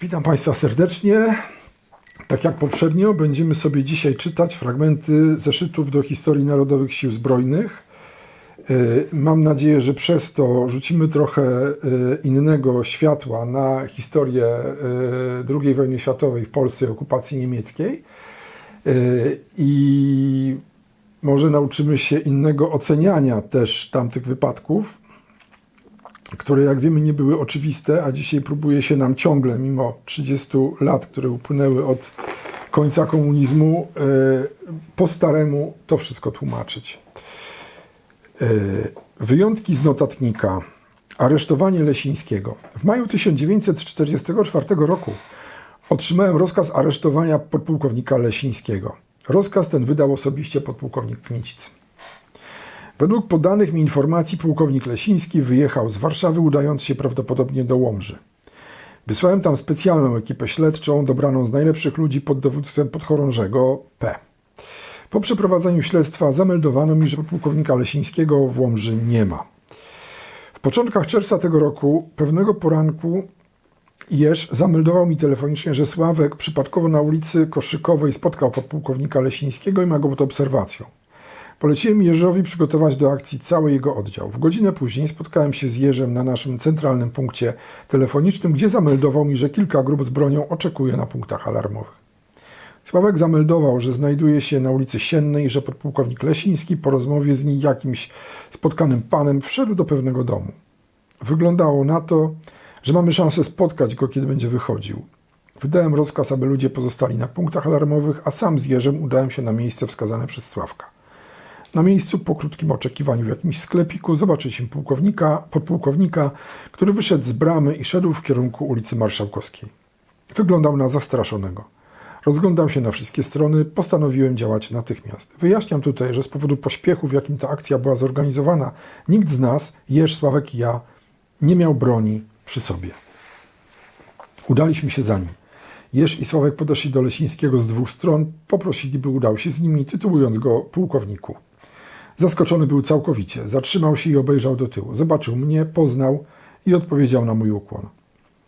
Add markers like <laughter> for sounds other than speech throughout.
Witam Państwa serdecznie. Tak jak poprzednio, będziemy sobie dzisiaj czytać fragmenty zeszytów do historii Narodowych Sił Zbrojnych. Y, Mam nadzieję, że przez to rzucimy trochę y, innego światła na historię y, II wojny światowej w Polsce i okupacji niemieckiej. I może nauczymy się innego oceniania też tamtych wypadków które jak wiemy nie były oczywiste, a dzisiaj próbuje się nam ciągle, mimo 30 lat, które upłynęły od końca komunizmu, e, po staremu to wszystko tłumaczyć. E, Wyjątki z notatnika. Aresztowanie Lesińskiego. W maju 1944 roku otrzymałem rozkaz aresztowania podpułkownika Lesińskiego. Rozkaz ten wydał osobiście podpułkownik Kmicic. Według podanych mi informacji pułkownik Lesiński wyjechał z Warszawy, udając się prawdopodobnie do Łomży. Wysłałem tam specjalną ekipę śledczą, dobraną z najlepszych ludzi pod dowództwem podchorążego P. Po przeprowadzeniu śledztwa zameldowano mi, że pułkownika Lesińskiego w Łomży nie ma. W początkach czerwca tego roku, pewnego poranku, Jerz zameldował mi telefonicznie, że Sławek przypadkowo na ulicy Koszykowej spotkał podpułkownika Lesińskiego i ma go pod obserwacją. Poleciłem Jerzowi przygotować do akcji cały jego oddział. W godzinę później spotkałem się z Jerzem na naszym centralnym punkcie telefonicznym, gdzie zameldował mi, że kilka grup z bronią oczekuje na punktach alarmowych. Sławek zameldował, że znajduje się na ulicy Siennej, że podpułkownik Lesiński po rozmowie z nim jakimś spotkanym panem wszedł do pewnego domu. Wyglądało na to, że mamy szansę spotkać go, kiedy będzie wychodził. Wydałem rozkaz, aby ludzie pozostali na punktach alarmowych, a sam z Jerzem udałem się na miejsce wskazane przez Sławka. Na miejscu, po krótkim oczekiwaniu w jakimś sklepiku, zobaczyliśmy pułkownika, podpułkownika, który wyszedł z bramy i szedł w kierunku ulicy Marszałkowskiej. Wyglądał na zastraszonego. Rozglądał się na wszystkie strony, postanowiłem działać natychmiast. Wyjaśniam tutaj, że z powodu pośpiechu, w jakim ta akcja była zorganizowana, nikt z nas, Jerz, Sławek i ja, nie miał broni przy sobie. Udaliśmy się za nim. Jerz i Sławek podeszli do Lesińskiego z dwóch stron, poprosili, by udał się z nimi, tytułując go pułkowniku. Zaskoczony był całkowicie. Zatrzymał się i obejrzał do tyłu. Zobaczył mnie, poznał i odpowiedział na mój ukłon.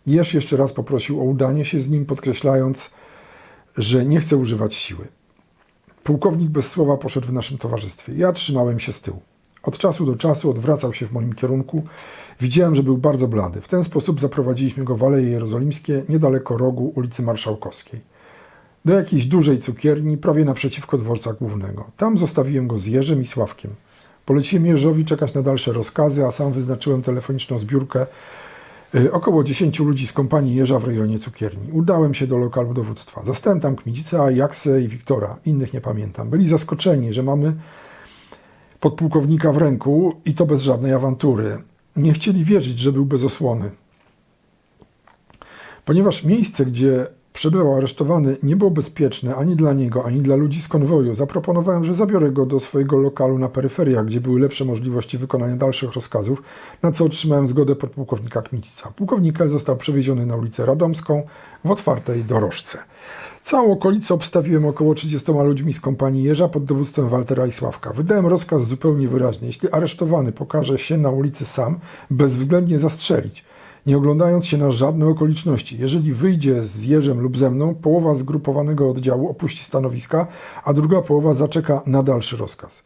Jerz jeszcze raz poprosił o udanie się z nim, podkreślając, że nie chce używać siły. Pułkownik bez słowa poszedł w naszym towarzystwie. Ja trzymałem się z tyłu. Od czasu do czasu odwracał się w moim kierunku. Widziałem, że był bardzo blady. W ten sposób zaprowadziliśmy go w Aleje Jerozolimskie, niedaleko rogu ulicy Marszałkowskiej. Do jakiejś dużej cukierni, prawie naprzeciwko dworca głównego. Tam zostawiłem go z Jerzem i Sławkiem. Poleciłem Jerzowi czekać na dalsze rozkazy, a sam wyznaczyłem telefoniczną zbiórkę y, około 10 ludzi z kompanii Jerza w rejonie cukierni. Udałem się do lokalu dowództwa. Zastałem tam Kmicica, Jaksę i Wiktora. Innych nie pamiętam. Byli zaskoczeni, że mamy podpułkownika w ręku i to bez żadnej awantury. Nie chcieli wierzyć, że był bez osłony. Ponieważ miejsce, gdzie przebywał aresztowany, nie było bezpieczne ani dla niego, ani dla ludzi z konwoju, zaproponowałem, że zabiorę go do swojego lokalu na peryferiach, gdzie były lepsze możliwości wykonania dalszych rozkazów, na co otrzymałem zgodę podpułkownika Kmicica. Pułkownik został przewieziony na ulicę Radomską w otwartej dorożce. Całą okolicę obstawiłem około 30 ludźmi z kompanii Jerza pod dowództwem Waltera i Sławka. Wydałem rozkaz zupełnie wyraźnie. Jeśli aresztowany pokaże się na ulicy sam, bezwzględnie zastrzelić, nie oglądając się na żadne okoliczności. Jeżeli wyjdzie z Jerzem lub ze mną, połowa zgrupowanego oddziału opuści stanowiska, a druga połowa zaczeka na dalszy rozkaz.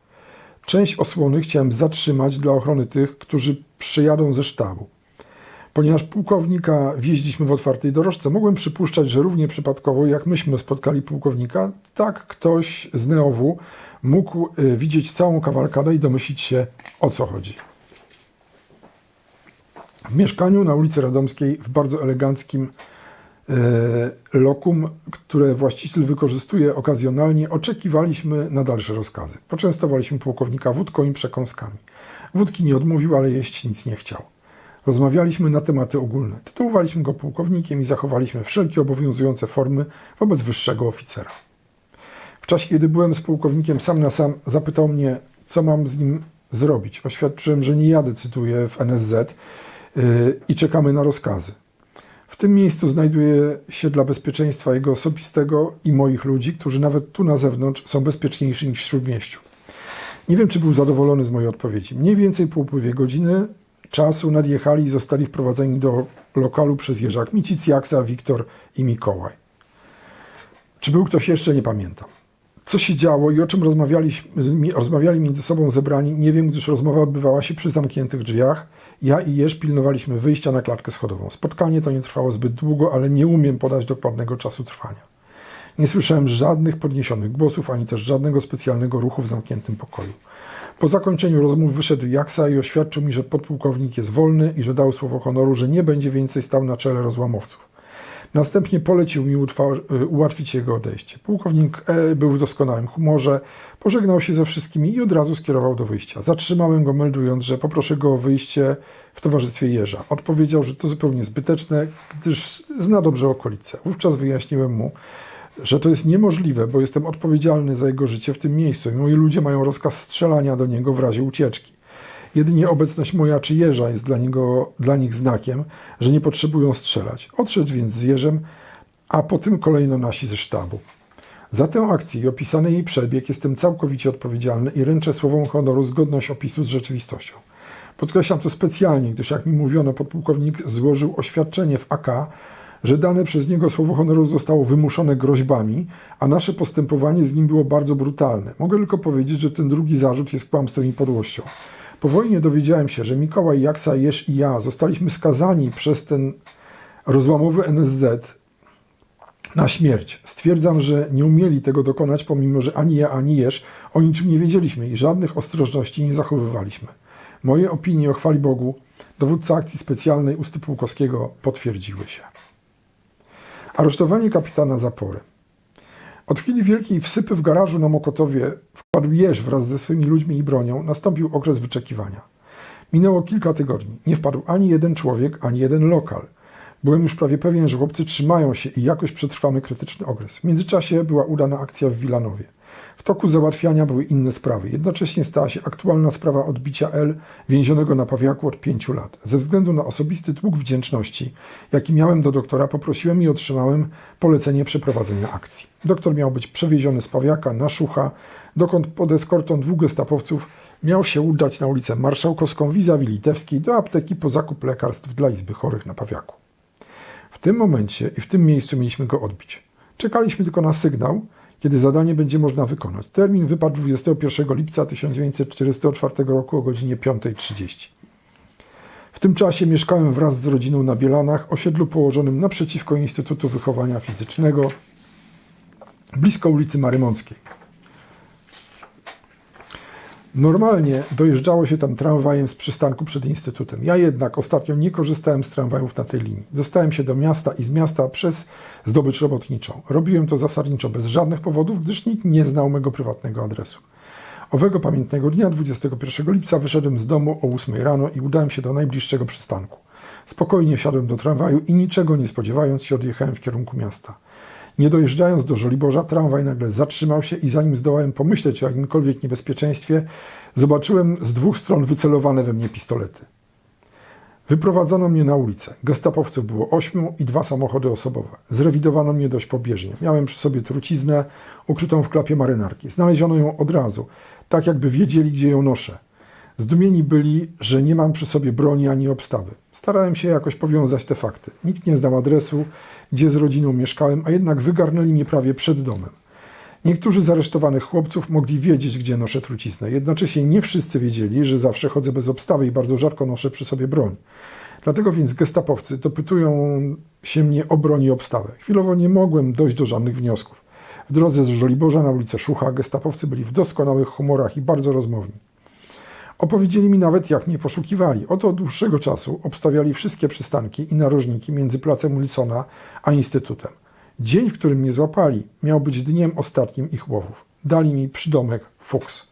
Część osłony chciałem zatrzymać dla ochrony tych, którzy przyjadą ze sztabu. Ponieważ pułkownika wieźliśmy w otwartej dorożce, mogłem przypuszczać, że równie przypadkowo, jak myśmy spotkali pułkownika, tak ktoś z Neowu mógł y, widzieć całą kawalkadę i domyślić się, o co chodzi. W mieszkaniu na ulicy Radomskiej, w bardzo eleganckim e, lokum, które właściciel wykorzystuje okazjonalnie, oczekiwaliśmy na dalsze rozkazy. Poczęstowaliśmy pułkownika wódką i przekąskami. Wódki nie odmówił, ale jeść nic nie chciał. Rozmawialiśmy na tematy ogólne. Tytułowaliśmy go pułkownikiem i zachowaliśmy wszelkie obowiązujące formy wobec wyższego oficera. W czasie, kiedy byłem z pułkownikiem sam na sam, zapytał mnie, co mam z nim zrobić. Oświadczyłem, że nie ja decyduję w NSZ i czekamy na rozkazy. W tym miejscu znajduje się dla bezpieczeństwa jego osobistego i moich ludzi, którzy nawet tu na zewnątrz są bezpieczniejsi niż w śródmieściu. Nie wiem, czy był zadowolony z mojej odpowiedzi. Mniej więcej po upływie godziny czasu nadjechali i zostali wprowadzeni do lokalu przez Jerza Kmicic, Jaksa, Wiktor i Mikołaj. Czy był ktoś jeszcze? Nie pamiętam. Co się działo i o czym rozmawialiśmy, mi- rozmawiali między sobą zebrani, nie wiem, gdyż rozmowa odbywała się przy zamkniętych drzwiach. Ja i Jerz pilnowaliśmy wyjścia na klatkę schodową. Spotkanie to nie trwało zbyt długo, ale nie umiem podać dokładnego czasu trwania. Nie słyszałem żadnych podniesionych głosów, ani też żadnego specjalnego ruchu w zamkniętym pokoju. Po zakończeniu rozmów wyszedł Jaksa i oświadczył mi, że podpułkownik jest wolny i że dał słowo honoru, że nie będzie więcej stał na czele rozłamowców. Następnie polecił mi y, ułatwić jego odejście. Pułkownik E był w doskonałym humorze, pożegnał się ze wszystkimi i od razu skierował do wyjścia. Zatrzymałem go, meldując, że poproszę go o wyjście w towarzystwie Jerza. Odpowiedział, że to zupełnie zbyteczne, gdyż zna dobrze okolice. Wówczas wyjaśniłem mu, że to jest niemożliwe, bo jestem odpowiedzialny za jego życie w tym miejscu i moi ludzie mają rozkaz strzelania do niego w razie ucieczki. Jedynie obecność moja czy Jerza jest dla, niego, dla nich znakiem, że nie potrzebują strzelać. Odszedł więc z Jerzem, a potem kolejno nasi ze sztabu. Za tę akcję i opisany jej przebieg jestem całkowicie odpowiedzialny i ręczę słowom honoru zgodność opisu z rzeczywistością. Podkreślam to specjalnie, gdyż jak mi mówiono, podpułkownik złożył oświadczenie w AK, że dane przez niego słowo honoru zostało wymuszone groźbami, a nasze postępowanie z nim było bardzo brutalne. Mogę tylko powiedzieć, że ten drugi zarzut jest kłamstwem i podłością. Po wojnie dowiedziałem się, że Mikołaj Jaksa, Jerz i ja zostaliśmy skazani przez ten rozłamowy NSZ na śmierć. Stwierdzam, że nie umieli tego dokonać, pomimo że ani ja, ani Jerz o niczym nie wiedzieliśmy i żadnych ostrożności nie zachowywaliśmy. Moje opinie o chwali Bogu dowódca akcji specjalnej Usty Pułkowskiego potwierdziły się. Aresztowanie kapitana Zapory. Od chwili wielkiej wsypy w garażu na Mokotowie wpadł Jerz wraz ze swymi ludźmi i bronią. Nastąpił okres wyczekiwania. Minęło kilka tygodni. Nie wpadł ani jeden człowiek, ani jeden lokal. Byłem już prawie pewien, że chłopcy trzymają się i jakoś przetrwamy krytyczny okres. W międzyczasie była udana akcja w Wilanowie. W toku załatwiania były inne sprawy. Jednocześnie stała się aktualna sprawa odbicia L, więzionego na Pawiaku od pięciu lat. Ze względu na osobisty dług wdzięczności, jaki miałem do doktora, poprosiłem i otrzymałem polecenie przeprowadzenia akcji. Doktor miał być przewieziony z Pawiaka na Szucha, dokąd pod eskortą dwóch gestapowców miał się udać na ulicę Marszałkowską vis-a-vis Litewskiej do apteki po zakup lekarstw dla Izby Chorych na Pawiaku. W tym momencie i w tym miejscu mieliśmy go odbić. Czekaliśmy tylko na sygnał, kiedy zadanie będzie można wykonać. Termin wypadł 21 lipca 1944 roku o godzinie 5.30. W tym czasie mieszkałem wraz z rodziną na Bielanach, osiedlu położonym naprzeciwko Instytutu Wychowania Fizycznego, blisko ulicy Marymąckiej. Normalnie dojeżdżało się tam tramwajem z przystanku przed instytutem. Ja jednak ostatnio nie korzystałem z tramwajów na tej linii. Dostałem się do miasta i z miasta przez zdobycz robotniczą. Robiłem to zasadniczo bez żadnych powodów, gdyż nikt nie znał mego prywatnego adresu. Owego pamiętnego dnia, 21 lipca, wyszedłem z domu o 8 rano i udałem się do najbliższego przystanku. Spokojnie wsiadłem do tramwaju i niczego nie spodziewając się odjechałem w kierunku miasta. Nie dojeżdżając do Żoliborza, tramwaj nagle zatrzymał się i zanim zdołałem pomyśleć o jakimkolwiek niebezpieczeństwie, zobaczyłem z dwóch stron wycelowane we mnie pistolety. Wyprowadzono mnie na ulicę. Gestapowców było ośmiu i dwa samochody osobowe. Zrewidowano mnie dość pobieżnie. Miałem przy sobie truciznę ukrytą w klapie marynarki. Znaleziono ją od razu, tak jakby wiedzieli, gdzie ją noszę. Zdumieni byli, że nie mam przy sobie broni ani obstawy. Starałem się jakoś powiązać te fakty. Nikt nie znał adresu, gdzie z rodziną mieszkałem, a jednak wygarnęli mnie prawie przed domem. Niektórzy z aresztowanych chłopców mogli wiedzieć, gdzie noszę truciznę. Jednocześnie nie wszyscy wiedzieli, że zawsze chodzę bez obstawy i bardzo rzadko noszę przy sobie broń. Dlatego więc gestapowcy dopytują się mnie o broń i obstawę. Chwilowo nie mogłem dojść do żadnych wniosków. W drodze z Żoliborza na ulicę Szucha gestapowcy byli w doskonałych humorach i bardzo rozmowni. Opowiedzieli mi nawet, jak mnie poszukiwali. Oto od dłuższego czasu obstawiali wszystkie przystanki i narożniki między placem Wilsona a Instytutem. Dzień, w którym mnie złapali, miał być dniem ostatnim ich łowów. Dali mi przydomek Fuchs.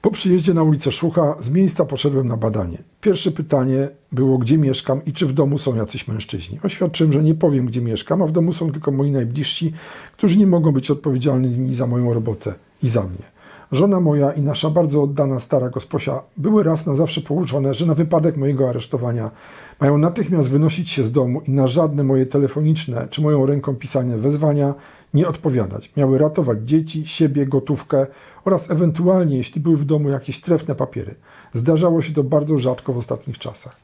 Po przyjeździe na ulicę Szucha z miejsca poszedłem na badanie. Pierwsze pytanie było, gdzie mieszkam i czy w domu są jacyś mężczyźni. Oświadczyłem, że nie powiem, gdzie mieszkam, a w domu są tylko moi najbliżsi, którzy nie mogą być odpowiedzialni za moją robotę i za mnie. Żona moja i nasza bardzo oddana stara gosposia były raz na zawsze pouczone, że na wypadek mojego aresztowania Mają natychmiast wynosić się z domu i na żadne moje telefoniczne czy moją ręką pisane wezwania nie odpowiadać. Miały ratować dzieci, siebie, gotówkę oraz ewentualnie, jeśli były w domu jakieś trefne papiery. Zdarzało się to bardzo rzadko w ostatnich czasach.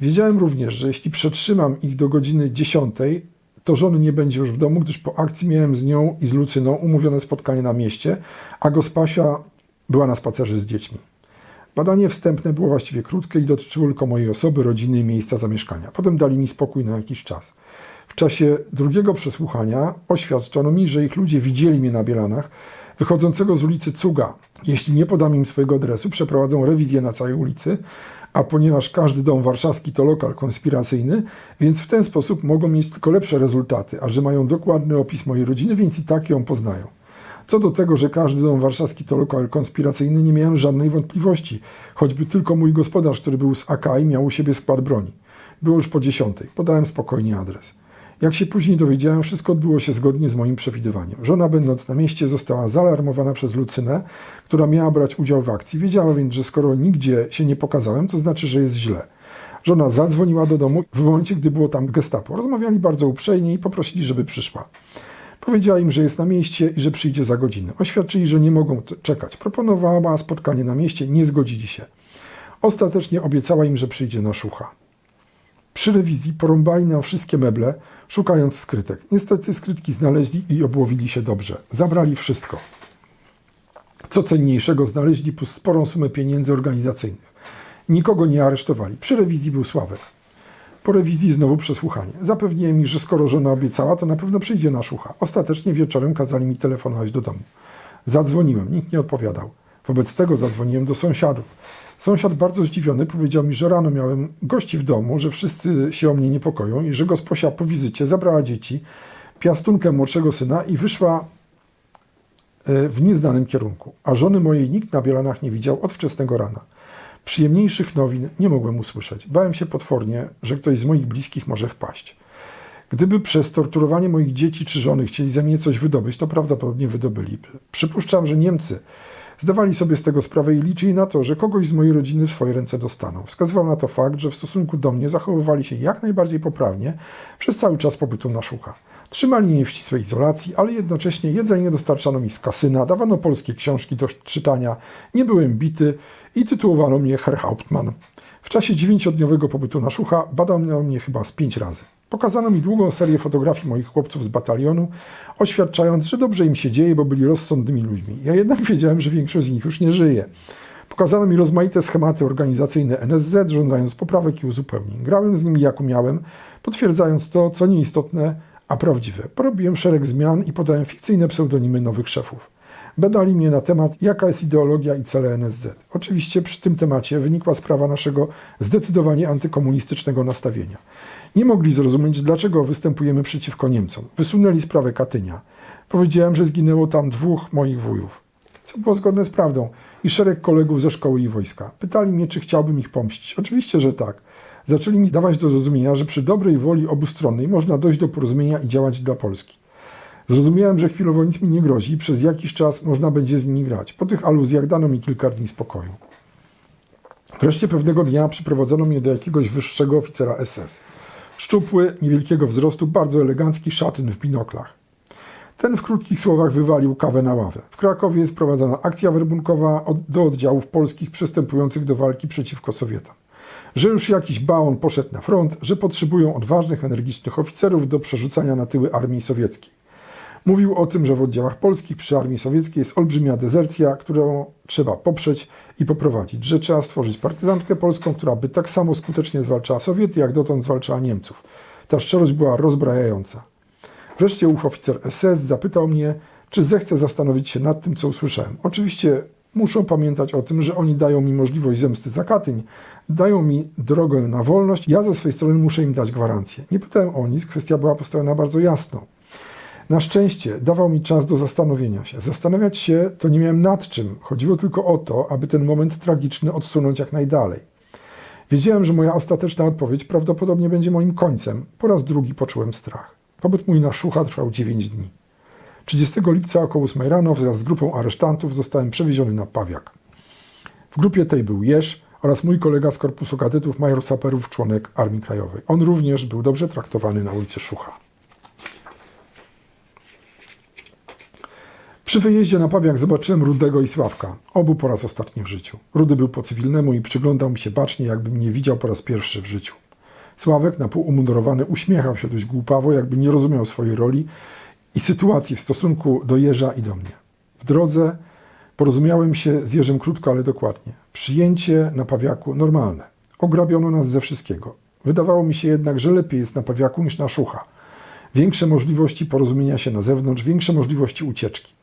Wiedziałem również, że jeśli przetrzymam ich do godziny 10, to żony nie będzie już w domu, gdyż po akcji miałem z nią i z Lucyną umówione spotkanie na mieście, a Gospasia była na spacerze z dziećmi. Badanie wstępne było właściwie krótkie i dotyczyło tylko mojej osoby, rodziny i miejsca zamieszkania. Potem dali mi spokój na jakiś czas. W czasie drugiego przesłuchania oświadczono mi, że ich ludzie widzieli mnie na Bielanach, wychodzącego z ulicy Cuga. Jeśli nie podam im swojego adresu, przeprowadzą rewizję na całej ulicy, a ponieważ każdy dom warszawski to lokal konspiracyjny, więc w ten sposób mogą mieć tylko lepsze rezultaty, a że mają dokładny opis mojej rodziny, więc i tak ją poznają. Co do tego, że każdy dom warszawski to lokal konspiracyjny, nie miałem żadnej wątpliwości, choćby tylko mój gospodarz, który był z AK i miał u siebie skład broni. Było już po dziesiątej. Podałem spokojnie adres. Jak się później dowiedziałem, wszystko odbyło się zgodnie z moim przewidywaniem. Żona, będąc na mieście, została zaalarmowana przez Lucynę, która miała brać udział w akcji. Wiedziała więc, że skoro nigdzie się nie pokazałem, to znaczy, że jest źle. Żona zadzwoniła do domu w momencie, gdy było tam gestapo. Rozmawiali bardzo uprzejmie i poprosili, żeby przyszła. Powiedziała im, że jest na mieście i że przyjdzie za godzinę. Oświadczyli, że nie mogą czekać. Proponowała spotkanie na mieście, nie zgodzili się. Ostatecznie obiecała im, że przyjdzie na szucha. Przy rewizji porąbali nam wszystkie meble, szukając skrytek. Niestety skrytki znaleźli i obłowili się dobrze. Zabrali wszystko. Co cenniejszego, znaleźli sporą sumę pieniędzy organizacyjnych. Nikogo nie aresztowali. Przy rewizji był Sławek. Po rewizji znowu przesłuchanie. Zapewniłem ich, że skoro żona obiecała, to na pewno przyjdzie na szucha. Ostatecznie wieczorem kazali mi telefonować do domu. Zadzwoniłem, nikt nie odpowiadał. Wobec tego zadzwoniłem do sąsiadów. Sąsiad bardzo zdziwiony powiedział mi, że rano miałem gości w domu, że wszyscy się o mnie niepokoją i że gosposia po wizycie zabrała dzieci, piastunkę młodszego syna i wyszła e, w nieznanym kierunku. A żony mojej nikt na Bielanach nie widział od wczesnego rana. Przyjemniejszych nowin nie mogłem usłyszeć. Bałem się potwornie, że ktoś z moich bliskich może wpaść. Gdyby przez torturowanie moich dzieci czy żony chcieli ze mnie coś wydobyć, to prawdopodobnie wydobyliby. Przypuszczam, że Niemcy zdawali sobie z tego sprawę i liczyli na to, że kogoś z mojej rodziny w swoje ręce dostaną. Wskazywał na to fakt, że w stosunku do mnie zachowywali się jak najbardziej poprawnie przez cały czas pobytu na szucha. Trzymali mnie w ścisłej izolacji, ale jednocześnie jedzenie dostarczano mi z kasyna, dawano polskie książki do czytania, nie byłem bity i tytułowano mnie Herr Hauptmann. W czasie dziewięciodniowego pobytu na szucha badano mnie chyba z pięć razy. Pokazano mi długą serię fotografii moich chłopców z batalionu, oświadczając, że dobrze im się dzieje, bo byli rozsądnymi ludźmi. Ja jednak <laughs> wiedziałem, że większość z nich już nie żyje. Pokazano mi rozmaite schematy organizacyjne NSZ, żądając poprawek i uzupełnień. Grałem z nimi jak umiałem, potwierdzając to, co nieistotne, a prawdziwe. Porobiłem szereg zmian i podałem fikcyjne pseudonimy nowych szefów. Badali mnie na temat, jaka jest ideologia i cele NSZ. Oczywiście przy tym temacie wynikła sprawa naszego zdecydowanie antykomunistycznego nastawienia. Nie mogli zrozumieć, dlaczego występujemy przeciwko Niemcom. Wysunęli sprawę Katynia. Powiedziałem, że zginęło tam dwóch moich wujów, co było zgodne z prawdą, i szereg kolegów ze szkoły i wojska. Pytali mnie, czy chciałbym ich pomścić. Oczywiście, że tak. Zaczęli mi dawać do zrozumienia, że przy dobrej woli obustronnej można dojść do porozumienia i działać dla Polski. Zrozumiałem, że chwilowo nic mi nie grozi i przez jakiś czas można będzie z nimi grać. Po tych aluzjach dano mi kilka dni spokoju. Wreszcie pewnego dnia przyprowadzono mnie do jakiegoś wyższego oficera SS. Szczupły, niewielkiego wzrostu, bardzo elegancki szatyn w binoklach. Ten w krótkich słowach wywalił kawę na ławę. W Krakowie jest prowadzona akcja werbunkowa do oddziałów polskich przystępujących do walki przeciwko Sowietom. Że już jakiś baon poszedł na front, że potrzebują odważnych, energicznych oficerów do przerzucania na tyły armii sowieckiej. Mówił o tym, że w oddziałach polskich przy armii sowieckiej jest olbrzymia dezercja, którą trzeba poprzeć i poprowadzić, że trzeba stworzyć partyzantkę polską, która by tak samo skutecznie zwalczała Sowiety, jak dotąd zwalczała Niemców. Ta szczerość była rozbrajająca. Wreszcie ów oficer SS zapytał mnie, czy zechcę zastanowić się nad tym, co usłyszałem. Oczywiście muszą pamiętać o tym, że oni dają mi możliwość zemsty za Katyń, dają mi drogę na wolność, ja ze swojej strony muszę im dać gwarancję. Nie pytałem o nic, kwestia była postawiona bardzo jasno. Na szczęście dawał mi czas do zastanowienia się. Zastanawiać się to nie miałem nad czym. Chodziło tylko o to, aby ten moment tragiczny odsunąć jak najdalej. Wiedziałem, że moja ostateczna odpowiedź prawdopodobnie będzie moim końcem. Po raz drugi poczułem strach. Pobyt mój na Szucha trwał 9 dni. 30 lipca około 8 rano wraz z grupą aresztantów zostałem przewieziony na Pawiak. W grupie tej był Jerz, oraz mój kolega z Korpusu Kadetów, major saperów, członek Armii Krajowej. On również był dobrze traktowany na ulicy Szucha. Przy wyjeździe na Pawiak zobaczyłem Rudego i Sławka, obu po raz ostatni w życiu. Rudy był po cywilnemu i przyglądał mi się bacznie, jakby mnie widział po raz pierwszy w życiu. Sławek, na pół umundurowany, uśmiechał się dość głupawo, jakby nie rozumiał swojej roli i sytuacji w stosunku do Jerza i do mnie. W drodze porozumiałem się z Jerzym krótko, ale dokładnie. Przyjęcie na Pawiaku normalne. Ograbiono nas ze wszystkiego. Wydawało mi się jednak, że lepiej jest na Pawiaku niż na Szucha. Większe możliwości porozumienia się na zewnątrz, większe możliwości ucieczki.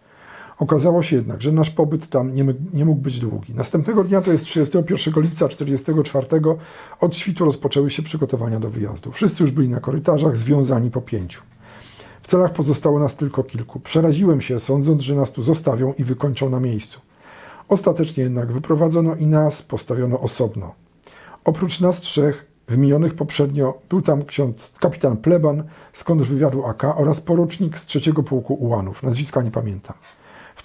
Okazało się jednak, że nasz pobyt tam nie, nie mógł być długi. Następnego dnia, to jest 31 lipca 1944, od świtu rozpoczęły się przygotowania do wyjazdu. Wszyscy już byli na korytarzach, związani po pięciu. W celach pozostało nas tylko kilku. Przeraziłem się, sądząc, że nas tu zostawią i wykończą na miejscu. Ostatecznie jednak wyprowadzono i nas postawiono osobno. Oprócz nas trzech, wymienionych poprzednio, był tam ksiądz kapitan Pleban z kontrwywiadu AK oraz porucznik z trzeciego pułku ułanów. Nazwiska nie pamiętam.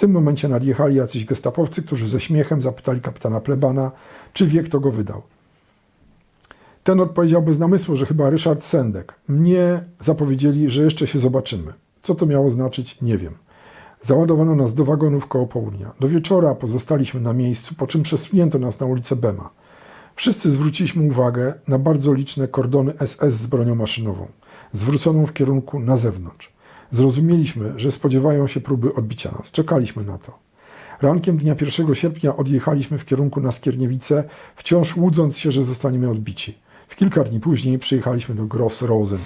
Tym momencie nadjechali jacyś gestapowcy, którzy ze śmiechem zapytali kapitana Plebana, czy wie, kto go wydał. Ten odpowiedział bez namysłu, że chyba Ryszard Sendek. Mnie zapowiedzieli, że jeszcze się zobaczymy. Co to miało znaczyć, nie wiem. Załadowano nas do wagonów koło południa. Do wieczora pozostaliśmy na miejscu, po czym przesunięto nas na ulicę Bema. Wszyscy zwróciliśmy uwagę na bardzo liczne kordony SS z bronią maszynową, zwróconą w kierunku na zewnątrz. Zrozumieliśmy, że spodziewają się próby odbicia nas. Czekaliśmy na to. Rankiem dnia 1 sierpnia odjechaliśmy w kierunku na Skierniewice, wciąż łudząc się, że zostaniemy odbici. W kilka dni później przyjechaliśmy do Gross Rosen.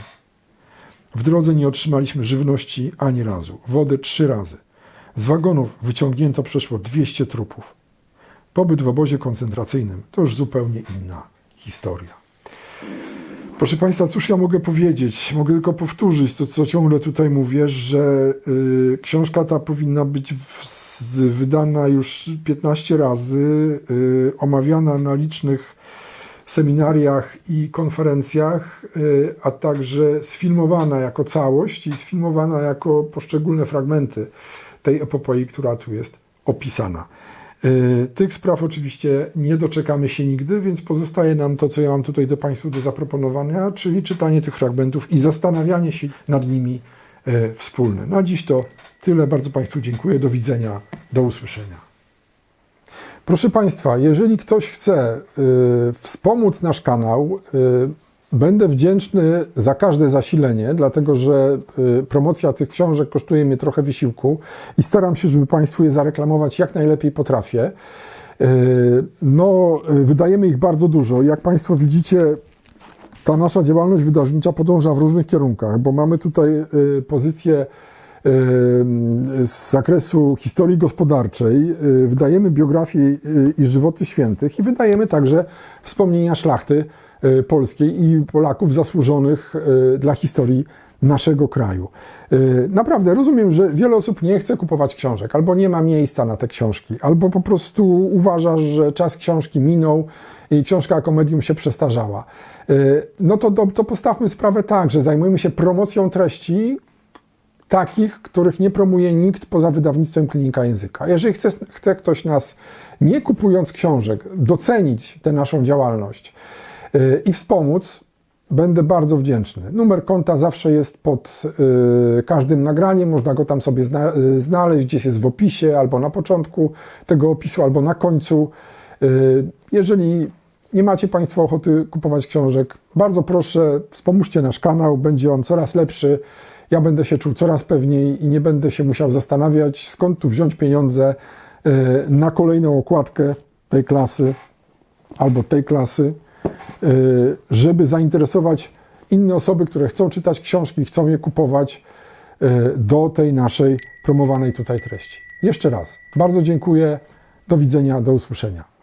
W drodze nie otrzymaliśmy żywności ani razu, wodę trzy razy. Z wagonów wyciągnięto przeszło 200 trupów. Pobyt w obozie koncentracyjnym to już zupełnie inna historia. Proszę Państwa, cóż ja mogę powiedzieć? Mogę tylko powtórzyć to, co ciągle tutaj mówię, że y, książka ta powinna być w, z, wydana już 15 razy, y, omawiana na licznych seminariach i konferencjach, y, a także sfilmowana jako całość i sfilmowana jako poszczególne fragmenty tej epopoi, która tu jest opisana. Y, Tych spraw oczywiście nie doczekamy się nigdy, więc pozostaje nam to, co ja mam tutaj do Państwu do zaproponowania, czyli czytanie tych fragmentów i zastanawianie się nad nimi y, wspólne. Na dziś to tyle. Bardzo Państwu dziękuję. Do widzenia. Do usłyszenia. Proszę Państwa, jeżeli ktoś chce y, wspomóc nasz kanał, y, będę wdzięczny za każde zasilenie, dlatego że y, promocja tych książek kosztuje mnie trochę wysiłku i staram się, żeby Państwu je zareklamować jak najlepiej potrafię. Y, no, y, wydajemy ich bardzo dużo. Jak Państwo widzicie, ta nasza działalność wydawnicza podąża w różnych kierunkach, bo mamy tutaj pozycję z zakresu historii gospodarczej, wydajemy biografie i żywoty świętych i wydajemy także wspomnienia szlachty polskiej i Polaków zasłużonych y, dla historii naszego kraju. Y, Naprawdę rozumiem, że wiele osób nie chce kupować książek, albo nie ma miejsca na te książki, albo po prostu uważa, że czas książki minął i książka jako medium się przestarzała. No to, to, postawmy sprawę tak, że zajmujemy się promocją treści, takich, których nie promuje nikt poza wydawnictwem Klinika Języka. Jeżeli chce, chce ktoś nas, nie kupując książek, docenić tę naszą działalność i wspomóc, będę bardzo wdzięczny. Numer konta zawsze jest pod yy, każdym nagraniem, można go tam sobie yy, znaleźć, gdzieś jest w opisie, albo na początku tego opisu, albo na końcu. Yy, jeżeli nie macie Państwo ochoty kupować książek, bardzo proszę, wspomóżcie nasz kanał, będzie on coraz lepszy. Ja będę się czuł coraz pewniej i nie będę się musiał zastanawiać, skąd tu wziąć pieniądze na kolejną okładkę tej klasy albo tej klasy, żeby zainteresować inne osoby, które chcą czytać książki, chcą je kupować e, do tej naszej promowanej tutaj treści. Jeszcze raz bardzo dziękuję. Do widzenia, do usłyszenia.